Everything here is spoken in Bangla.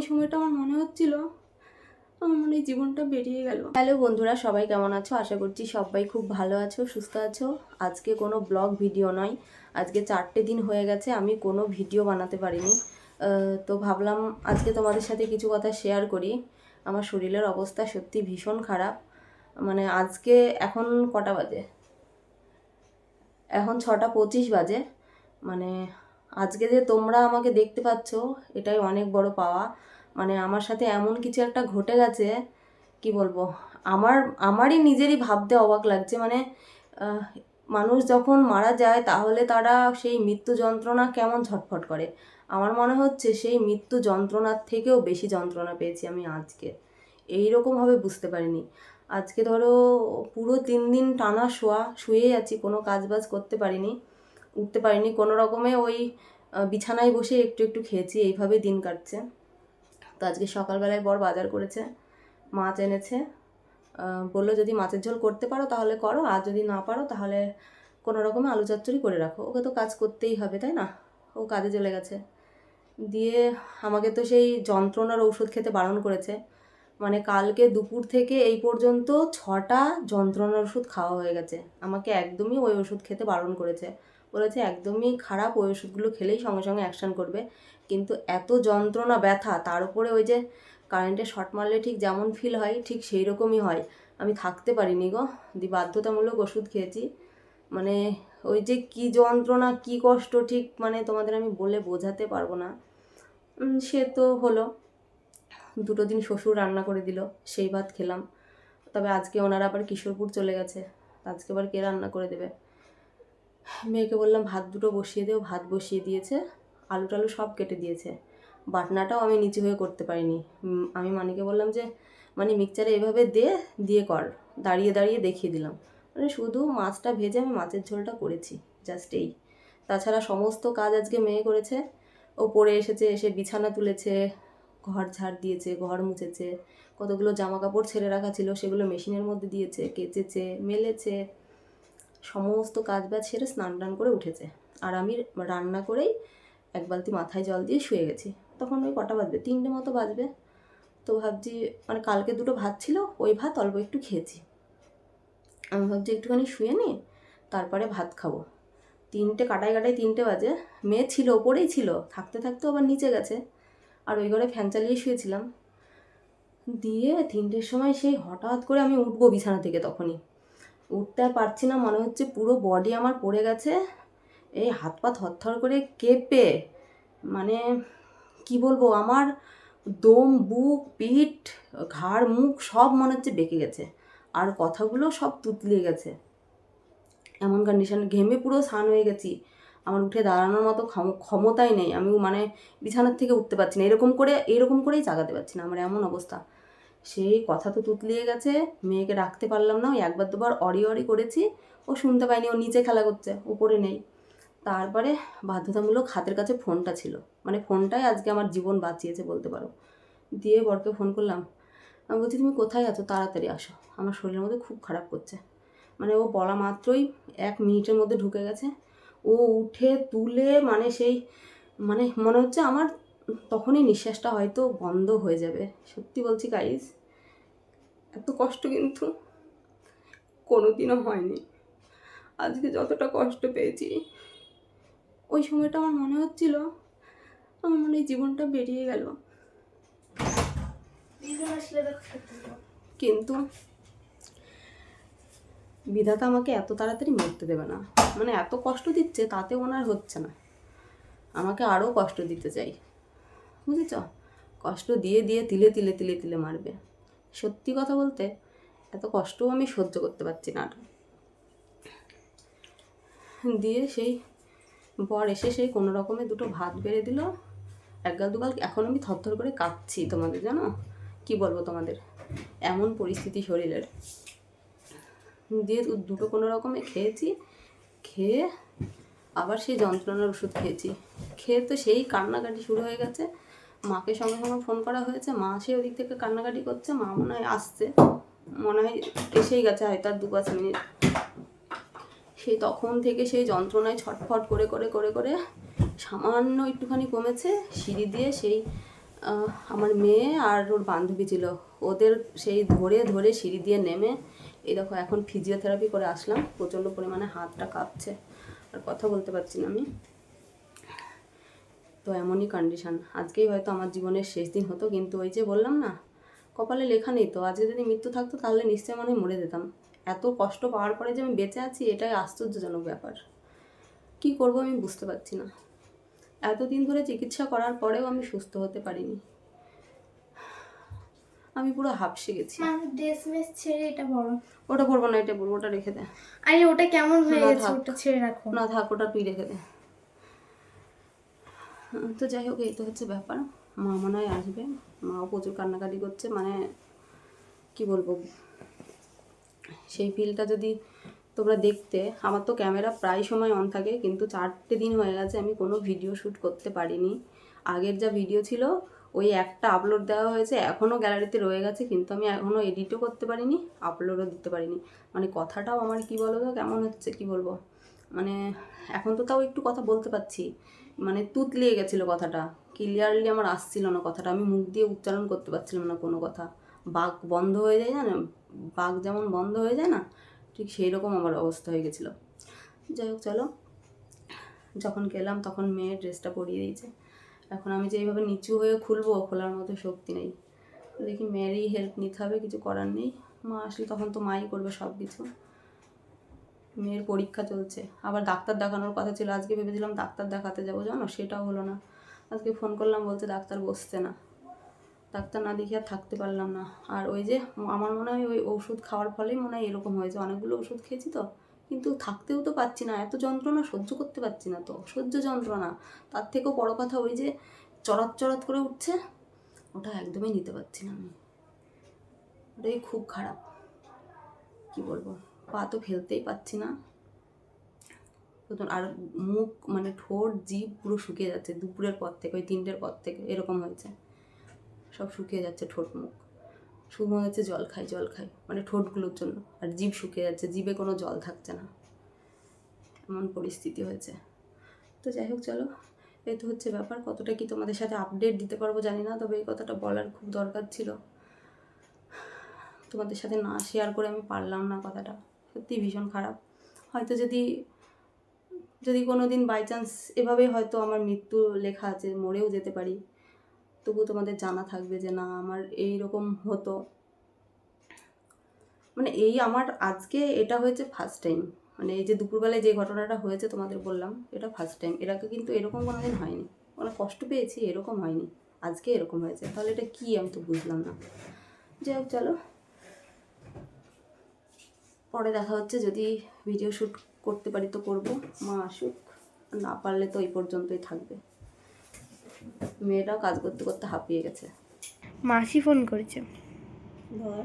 ওই সময়টা আমার মনে হচ্ছিল আমার মনে জীবনটা বেরিয়ে গেল। হ্যালো বন্ধুরা, সবাই কেমন আছো? আশা করছি সবাই খুব ভালো আছো, সুস্থ আছো। আজকে কোনো ব্লগ ভিডিও নয়, আজকে চারটে দিন হয়ে গেছে, আমি কোনো ভিডিও বানাতে পারিনি। তো ভাবলাম আজকে তোমাদের সাথে কিছু কথা শেয়ার করি। আমার শরীরের অবস্থা সত্যি ভীষণ খারাপ। মানে আজকে এখন কটা বাজে? এখন ছটা পঁচিশ বাজে। মানে আজকে যে তোমরা আমাকে দেখতে পাচ্ছ, এটাই অনেক বড় পাওয়া। মানে আমার সাথে এমন কিছু একটা ঘটে গেছে, কি বলব, আমার, আমারই নিজেরই ভাবতে অবাক লাগছে। মানে মানুষ যখন মারা যায় তাহলে তারা সেই মৃত্যু যন্ত্রণা কেমন ছটফট করে? আমার মনে হচ্ছে সেই মৃত্যু যন্ত্রণার থেকেও বেশি যন্ত্রণা পেয়েছি আমি আজকে। এই রকমভাবে বুঝতে পারিনি। আজকে ধরো পুরো তিন দিন টানা শোয়া শুয়েই আছি, কোনো কাজ বাজ করতে পারিনি, উঠতে পারিনি, কোনো রকমে ওই বিছানায় বসে একটু একটু খেয়েছি, এইভাবে দিন কাটছে। তো আজকে সকালবেলায় বর বাজার করেছে, মাছ এনেছে। বলল যদি মাছের ঝোল করতে পারো তাহলে করো, আর যদি না পারো তাহলে কোনো রকমে আলু চচ্চড়ি করে রাখো। ওকে তো কাজ করতেই হবে, তাই না? ও কাজে চলে গেছে। দিয়ে আমাকে তো সেই যন্ত্রণার ঔষধ খেতে বারণ করেছে। মানে কালকে দুপুর থেকে এই পর্যন্ত ছটা যন্ত্রণার ওষুধ খাওয়া হয়ে গেছে। আমাকে একদমই ওই ওষুধ খেতে বারণ করেছে। বলেছে একদমই খারাপ, ওই ওষুধগুলো খেলেই সঙ্গে সঙ্গে অ্যাকশন করবে। কিন্তু এত যন্ত্রণা, ব্যথা, তার উপরে ওই যে কারেন্টে শর্ট মারলে ঠিক যেমন ফিল হয়, ঠিক সেই রকমই হয়। আমি থাকতে পারিনি গো, দি বাধ্যতামূলক ওষুধ খেয়েছি। মানে ওই যে কি যন্ত্রণা, কি কষ্ট, ঠিক মানে তোমাদের আমি বলে বোঝাতে পারব না। সে তো হলো। দুটো দিন শ্বশুর রান্না করে দিল, সেই ভাত খেলাম। তবে আজকে ওনারা আবার কিশোরপুর চলে গেছে। আজকে আবার কে রান্না করে দেবে? মেয়েকে বললাম, ভাত দুটো বসিয়ে দেও ভাত বসিয়ে দিয়েছে আলু টালু সব কেটে দিয়েছে। বাটনাটাও আমি নিচু হয়ে করতে পারিনি। আমি মানিকে বললাম যে মানে মিক্সচারে এভাবে দে, দিয়ে কর। দাঁড়িয়ে দাঁড়িয়ে দেখিয়ে দিলাম। মানে শুধু মাছটা ভেজে আমি মাছের ঝোলটা করেছি জাস্ট এই। তাছাড়া সমস্ত কাজ আজকে মেয়ে করেছে। ও পড়ে এসেছে, এসে বিছানা তুলেছে, ঘর ঝাড় দিয়েছে, ঘর মুছেছে, কতগুলো জামা কাপড় ছেড়ে রাখা ছিল, সেগুলো মেশিনের মধ্যে দিয়েছে, কেচেছে, মেলেছে সমস্ত কাজ বাজ সেরে স্নান টান করে উঠেছে। আর আমি রান্না করেই এক বালতি মাথায় জল দিয়ে শুয়ে গেছি। তখন ওই কটা বাজবে? তিনটে মতো বাজবে। তো ভাবছি মানে কালকে দুটো ভাত ছিল, ওই ভাত অল্প একটু খেয়েছি। আমি ভাবছি একটুখানি শুয়ে নিই, তারপরে ভাত খাব। তিনটে, কাটায় কাটায় তিনটে বাজে। মেয়ে ছিল, ওপরেই ছিল। থাকতে থাকতে আবার নিচে গেছে। আর ওই ঘরে ফ্যান চালিয়ে শুয়েছিলাম। দিয়ে তিনটের সময় সেই হঠাৎ করে আমি উঠবো বিছানা থেকে তখনই। উঠতে আর পারছি না, মনে হচ্ছে পুরো বডি আমার পড়ে গেছে। এই হাত পা থরথর করে কেঁপে মানে কি বলব, আমার দম, বুক, পিঠ, ঘাড়, মুখ সব মনে হচ্ছে বেঁকে গেছে। আর কথাগুলো সব তুতলিয়ে গেছে। এমন কন্ডিশন ঘেমে পুরো স্নান হয়ে গেছি। আমার উঠে দাঁড়ানোর মতো ক্ষম- ক্ষমতাই নেই। আমি মানে বিছানার থেকে উঠতে পারছি না। এরকম করে, এরকম করেই জাগাতে পারছি না। আমার এমন অবস্থা। সেই কথা তো তুতলিয়ে গেছে। মেয়েকে রাখতে পারলাম না, ওই একবার দুবার অরি অরি করেছি। ও শুনতে পাইনি ও নিচে খেলা করছে, উপরে নেই। তারপরে বাধ্যতামূলক হাতের কাছে ফোনটা ছিল। মানে ফোনটাই আজকে আমার জীবন বাঁচিয়েছে বলতে পারো। দিয়ে বরকে ফোন করলাম, আমি বলছি, তুমি কোথায় আছো? তাড়াতাড়ি আসো। আমার শরীরের মধ্যে খুব খারাপ করছে। মানে ও বলা মাত্রই এক মিনিটের মধ্যে ঢুকে গেছে। ও উঠে তুলে মানে সেই মানে মনে হচ্ছে আমার তখনই নিঃশ্বাসটা হয়তো বন্ধ হয়ে যাবে। সত্যি বলছি গাইজ এত কষ্ট কিন্তু কোনোদিনও হয়নি। আজকে যতটা কষ্ট পেয়েছি, ওই সময়টা আমার মনে হচ্ছিল আমার মনে জীবনটা বেরিয়ে গেল। কিন্তু বিধাতা আমাকে এত তাড়াতাড়ি মরতে দেবে না। মানে এত কষ্ট দিচ্ছে, তাতে ওনার হচ্ছে না। আমাকে আরও কষ্ট দিতে চাই। বুঝেছ? কষ্ট দিয়ে দিয়ে তিলে তিলে তিলে তিলে মারবে। সত্যি কথা বলতে এত কষ্টও আমি সহ্য করতে পারছি না দিয়ে সেই বর এসে সেই কোনো রকমে দুটো ভাত বেড়ে দিল। একগাল দুগাল এখন আমি থরথর করে কাঁদছি তোমাদের, জানো? কি বলব তোমাদের? এমন পরিস্থিতি শরীরের। দিয়ে দুটো কোনো রকমে খেয়েছি, খেয়ে আবার সেই যন্ত্রণার ওষুধ খেয়েছি। খেয়ে তো সেই কান্নাকাটি শুরু হয়ে গেছে। মাকে সঙ্গে সঙ্গে ফোন করা হয়েছে। মা সে ওদিক থেকে কান্নাকাটি করছে। মা মনে হয় আসছে। মনে হয় এসেই গেছে, হয়তো আর দু পাঁচ মিনিট। সেই তখন থেকে সেই যন্ত্রণায় ছটফট করে করে করে করে সামান্য একটুখানি কমেছে সিঁড়ি দিয়ে সেই আমার মেয়ে আর ওর বান্ধবী ছিল। ওদের সেই ধরে ধরে সিঁড়ি দিয়ে নেমে এই দেখো এখন ফিজিওথেরাপি করে আসলাম। প্রচণ্ড পরিমাণে হাতটা কাঁপছে। আর কথা বলতে পারছি না আমি। তো এমনই কন্ডিশন আজকেই হয়তো আমার জীবনের শেষ দিন হতো কিন্তু ওই যে বললাম না কপালে লেখা নেই তো। আজকে যদি মৃত্যু থাকতো তাহলে নিশ্চয়ই মনে মরে যেতাম। এত কষ্ট পাওয়ার পরে যে আমি বেঁচে আছি এটাই আশ্চর্যজনক ব্যাপার। কি করব আমি বুঝতে পারছি না। এতদিন ধরে চিকিৎসা করার পরেও আমি সুস্থ হতে পারিনি। আমি পুরো হাঁপসে গেছি। ড্রেস মেস ছেড়ে এটা বড় ওটা পরবো না এটা পরবো ওটা রেখে দে। আরে ওটা কেমন হয়ে গেছে। ওটা ছেড়ে রাখো। না থাক ওটা তুই রেখে দে। তো যাই হোক, এই তো হচ্ছে ব্যাপার। মা মনে হয় আসবে। মাও প্রচুর কান্নাকাটি করছে মানে কি বলব? সেই ফিলটা যদি তোমরা দেখতে, আমার তো ক্যামেরা প্রায় সময় অন থাকে, কিন্তু চারটে দিন হয়ে গেছে আমি কোনো ভিডিও শ্যুট করতে পারিনি। আগের যা ভিডিও ছিল, ওই একটা আপলোড দেওয়া হয়েছে এখনও গ্যালারিতে রয়ে গেছে, কিন্তু আমি এখনও এডিটও করতে পারিনি আপলোডও দিতে পারিনি। মানে কথাটাও আমার কি বলো তো কেমন হচ্ছে, কি বলব? মানে এখন তো তাও একটু কথা বলতে পারছি। মানে তুতলিয়ে গেছিল কথাটা। ক্লিয়ারলি আমার আসছিল না কথাটা। আমি মুখ দিয়ে উচ্চারণ করতে পারছিলাম না কোনো কথা। বাঘ বন্ধ হয়ে যায় না? বাঘ যেমন বন্ধ হয়ে যায় না, ঠিক সেই রকম আমার অবস্থা হয়ে গেছিল। যাই হোক, চলো। যখন গেলাম তখন মেয়ের ড্রেসটা পরিয়ে দিয়েছে। এখন আমি যে এইভাবে নিচু হয়ে খুলবো, খোলার মতো শক্তি নেই। দেখি মেয়েরই হেল্প নিতে হবে, কিছু করার নেই। মা আসলে তখন তো মাই করবে সব কিছু মেয়ের পরীক্ষা চলছে। আবার ডাক্তার দেখানোর কথা ছিল, আজকে ভেবেছিলাম ডাক্তার দেখাতে যাব, জানো? সেটাও হলো না। আজকে ফোন করলাম বলতে ডাক্তার বসছে না। ডাক্তার না দেখে আর থাকতে পারলাম না। আর ওই যে, আমার মনে হয় ওই ওষুধ খাওয়ার ফলেই মনে হয় এরকম হয়েছে। অনেকগুলো ওষুধ খেয়েছি তো। কিন্তু থাকতেও তো পাচ্ছি না। এত যন্ত্রণা সহ্য করতে পারছি না তো। সহ্য যন্ত্রণা। তার থেকেও বড় কথা ওই যে, চড়াত চড়াত করে উঠছে, ওটা একদমই নিতে পারছি না আমি। ওটাই খুব খারাপ। কি বলব? পা তো ফেলতেই পাচ্ছি না। আর মুখ মানে ঠোঁট, জিভ পুরো শুকিয়ে যাচ্ছে। দুপুরের পর থেকে, ওই তিনটের পর থেকে এরকম হয়েছে। সব শুকিয়ে যাচ্ছে ঠোঁট, মুখ। শুধু মনে হচ্ছে জল খাই জল খাই মানে ঠোঁটগুলোর জন্য। আর জিভ শুকিয়ে যাচ্ছে, জিভে কোনো জল থাকছে না। এমন পরিস্থিতি হয়েছে। তো যাই হোক, চলো। এই তো হচ্ছে ব্যাপার, কতটা কি তোমাদের সাথে আপডেট দিতে পারব জানি না, তবে এই কথাটা বলার খুব দরকার ছিল। তোমাদের সাথে না শেয়ার করে আমি পারলাম না কথাটা। সত্যি ভীষণ খারাপ। হয়তো যদি যদি কোনো দিন বাই চান্স এভাবেই হয়তো আমার মৃত্যু লেখা আছে, মরেও যেতে পারি। তবু তোমাদের জানা থাকবে যে না, আমার এই রকম হতো। মানে এই আমার আজকে এটা হয়েছে ফার্স্ট টাইম মানে এই যে দুপুরবেলায় যে ঘটনাটা হয়েছে তোমাদের বললাম, এটা ফার্স্ট টাইম এর আগে কিন্তু এরকম কোনো দিন হয়নি। মানে কষ্ট পেয়েছি, এরকম হয়নি। আজকে এরকম হয়েছে। তাহলে এটা কী আমি তো বুঝলাম না। যাই হোক, চলো। পরে দেখা হচ্ছে যদি ভিডিও শ্যুট করতে পারি তো করব। মা আসুক না পারলে তো এই পর্যন্তই থাকবে। মেয়েটাও কাজ করতে করতে হাঁপিয়ে গেছে। মাসি ফোন করেছে। ধর।